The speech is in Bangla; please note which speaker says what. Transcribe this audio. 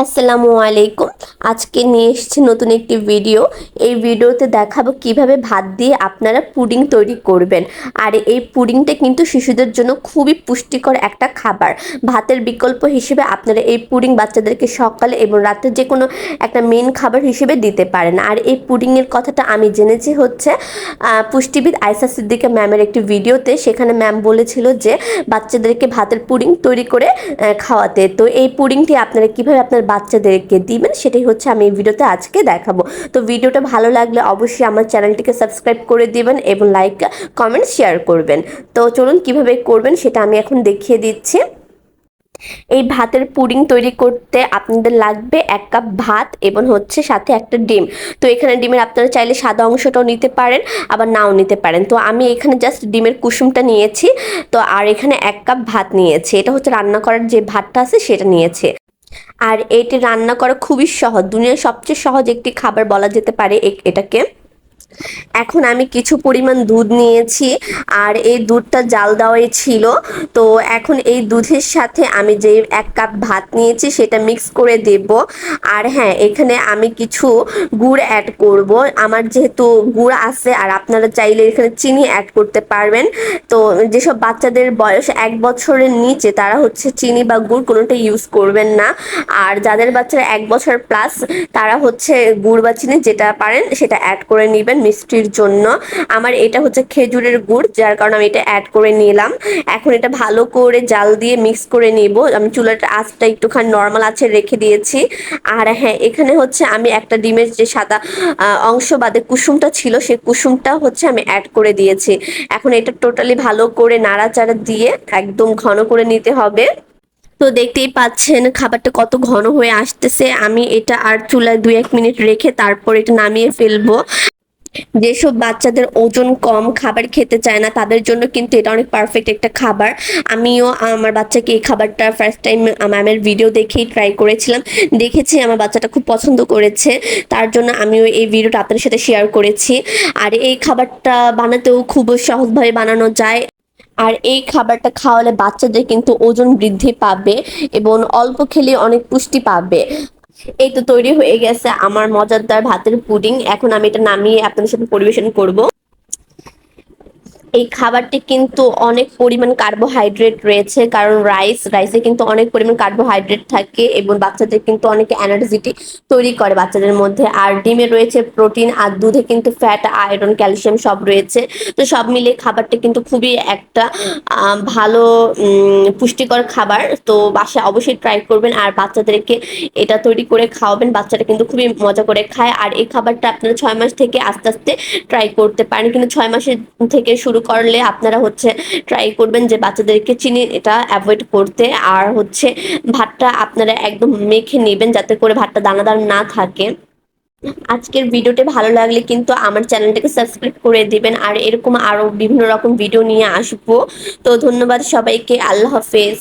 Speaker 1: আসসালামু আলাইকুম আজকে নিয়ে এসেছি নতুন একটি ভিডিও এই ভিডিওতে দেখাবো কীভাবে ভাত দিয়ে আপনারা পুডিং তৈরি করবেন। আর এই পুডিংটা কিন্তু শিশুদের জন্য খুবই পুষ্টিকর একটা খাবার। ভাতের বিকল্প হিসেবে আপনারা এই পুডিং বাচ্চাদেরকে সকালে এবং রাতে যে কোনো একটা মেন খাবার হিসেবে দিতে পারেন। আর এই পুডিংয়ের কথাটা আমি জেনেছি হচ্ছে পুষ্টিবিদ আয়সা সিদ্দিকা ম্যামের একটি ভিডিওতে সেখানে ম্যাম বলেছিল যে, বাচ্চাদেরকে ভাতের পুডিং তৈরি করে খাওয়াতে। তো এই পুডিংটি আপনারা কীভাবে আপনার বাচ্চাদেরকে দিবেন, সেটাই হচ্ছে আমি এই ভিডিওতে আজকে দেখাবো। তো ভিডিওটা ভালো লাগলে অবশ্যই আমার চ্যানেলটিকে সাবস্ক্রাইব করে দিবেন এবং লাইক, কমেন্ট, শেয়ার করবেন। তো চলুন কীভাবে করবেন সেটা আমি এখন দেখিয়ে দিচ্ছি। এই ভাতের পুডিং তৈরি করতে আপনাদের লাগবে এক কাপ ভাত এবং হচ্ছে সাথে একটা ডিম। তো এখানে ডিমের আপনারা চাইলে সাদা অংশটাও নিতে পারেন, আবার নাও নিতে পারেন। তো আমি এখানে জাস্ট ডিমের কুসুমটা নিয়েছি। তো আর এখানে এক কাপ ভাত নিয়েছি। এটা হচ্ছে রান্না করার যে ভাতটা আছে সেটা নিয়েছি। আর এটি রান্না করা খুবই সহজ। দুনিয়ার সবচেয়ে সহজ একটি খাবার বলা যেতে পারে এটাকে। এখন আমি কিছু পরিমাণ দুধ নিয়েছি আর এই দুধটা জাল দেওয়াই ছিল। তো এখন এই দুধের সাথে আমি যে এক কাপ ভাত নিয়েছি সেটা মিক্স করে দেব। আর হ্যাঁ এখানে আমি কিছু গুড় অ্যাড করব। আমার যেহেতু গুড় আছে আর আপনারা চাইলে এখানে চিনি অ্যাড করতে পারবেন। তো যেসব বাচ্চাদের বয়স এক বছরের নিচে, তারা হচ্ছে চিনি বা গুড় কোনোটা ইউজ করবেন না। আর যাদের বাচ্চারা এক বছর প্লাস তারা হচ্ছে গুড় বা চিনি যেটা পারেন সেটা অ্যাড করে নেবেন। মিষ্টির জন্য। আমার এটা হচ্ছে খেজুরের গুড়, যার কারণে আমি এটা অ্যাড করে নিলাম। এখন এটা ভালো করে জাল দিয়ে মিক্স করে নিব। আমি চুলাটা আঁচটা একটুখানি নর্মাল আছে রেখে দিয়েছি। আর হ্যাঁ এখানে হচ্ছে আমি একটা ডিমের যে সাদা অংশ বাদে কুসুমটা ছিল, সেই কুসুমটা হচ্ছে আমি অ্যাড করে দিয়েছি। এখন এটা টোটালি ভালো করে নাড়াচাড়া দিয়ে একদম ঘন করে নিতে হবে। তো দেখতেই পাচ্ছেন, খাবারটা কত ঘন হয়ে আসতেছে। আমি এটা আর চুলায় দুই এক মিনিট রেখে তারপর এটা নামিয়ে ফেলব। যেসব বাচ্চাদের ওজন কম, খাবার খেতে চায় না, তাদের জন্য কিন্তু এটা অনেক পারফেক্ট একটা খাবার। আমিও আমার বাচ্চাকে এই খাবারটা ফার্স্ট টাইম ম্যামের ভিডিও দেখেই ট্রাই করেছিলাম। দেখেছি, আমার বাচ্চাটা খুব পছন্দ করেছে। তার জন্য আমিও এই ভিডিওটা আপনাদের সাথে শেয়ার করেছি। আর এই খাবারটা বানাতেও খুব সহজভাবে বানানো যায়। আর এই খাবারটা খাওয়ালে বাচ্চাদের কিন্তু ওজন বৃদ্ধি পাবে এবং অল্প খেলে অনেক পুষ্টি পাবে। এই তো তৈরি হয়ে গেছে আমার মজাদার ভাতের পুডিং। এখন আমি এটা নামিয়ে আপনাদের সাথে পরিবেশন করব। এই খাবারটি কিন্তু অনেক পরিমাণ কার্বোহাইড্রেট রয়েছে, কারণ রাইস রাইসে কিন্তু অনেক পরিমাণ কার্বোহাইড্রেট থাকে এবং বাচ্চাদের কিন্তু অনেক এনার্জিটি তৈরি করে বাচ্চাদের মধ্যে। আর ডিমে রয়েছে প্রোটিন আর দুধে কিন্তু ফ্যাট আয়রন ক্যালসিয়াম সব রয়েছে। তো সব মিলিয়ে খাবারটা কিন্তু খুবই একটা ভালো পুষ্টিকর খাবার। তো বাসায় অবশ্যই ট্রাই করবেন আর বাচ্চাদেরকে এটা তৈরি করে খাওয়াবেন। বাচ্চারা কিন্তু খুবই মজা করে খায়। আর এই খাবারটা আপনারা ছয় মাস থেকে আস্তে আস্তে ট্রাই করতে পারেন। কিন্তু ছয় মাসের থেকে শুরু করলে আপনারা হচ্ছে ট্রাই করবেন যে বাচ্চাদেরকে চিনি, এটা অ্যাভয়েড করতে। আর হচ্ছে ভাতটা আপনারা একদম মেখে নেবেন যাতে করে ভাতটা দানাদার না থাকে। আজকের ভিডিওটি ভালো লাগলে কিন্তু আমার চ্যানেলটাকে সাবস্ক্রাইব করে দিবেন। আর এরকম আরও বিভিন্ন রকম ভিডিও নিয়ে আসব। তো ধন্যবাদ সবাইকে। আল্লাহ হাফেজ।